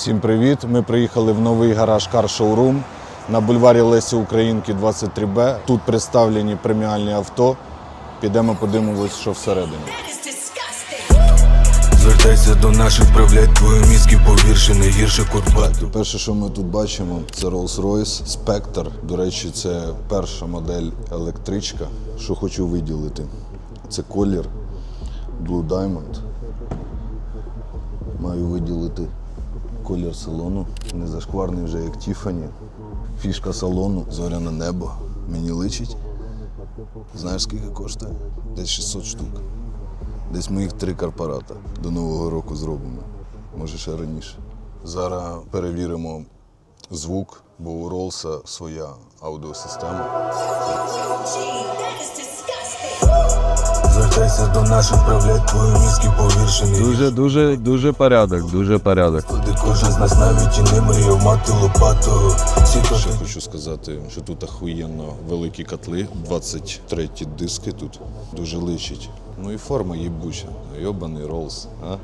Всім привіт! Ми приїхали в новий гараж Car Showroom на бульварі Лесі Українки 23Б. Тут представлені преміальні авто. Підемо подивимось, що всередині. Звертайся до наших, вправлять твої мізки, повірши, не гірше Курбату. Перше, що ми тут бачимо, це Rolls-Royce Spectre. До речі, це перша модель електричка. Що хочу виділити, це колір Blue Diamond. Маю виділити колір салону. Не зашкварний вже як Тіфані. Фішка салону, зоряне небо. Мені личить. Знаєш, скільки коштує? Десь 600 штук. Десь ми їх три корпората до Нового року зробимо. Може, ще раніше. Зараз перевіримо звук, бо у Ролса своя аудіосистема. Звертайся до наших, правлять твої мізки, повіршені. Дуже, дуже, дуже порядок, дуже порядок. Туди кожен з нас навіть і не мріяв мати лопату. Всі то Ще хочу сказати, що тут ахуєнно великі котли, 23 диски тут дуже личить. Ну і форма їбуча. Йобаний Ролс, а?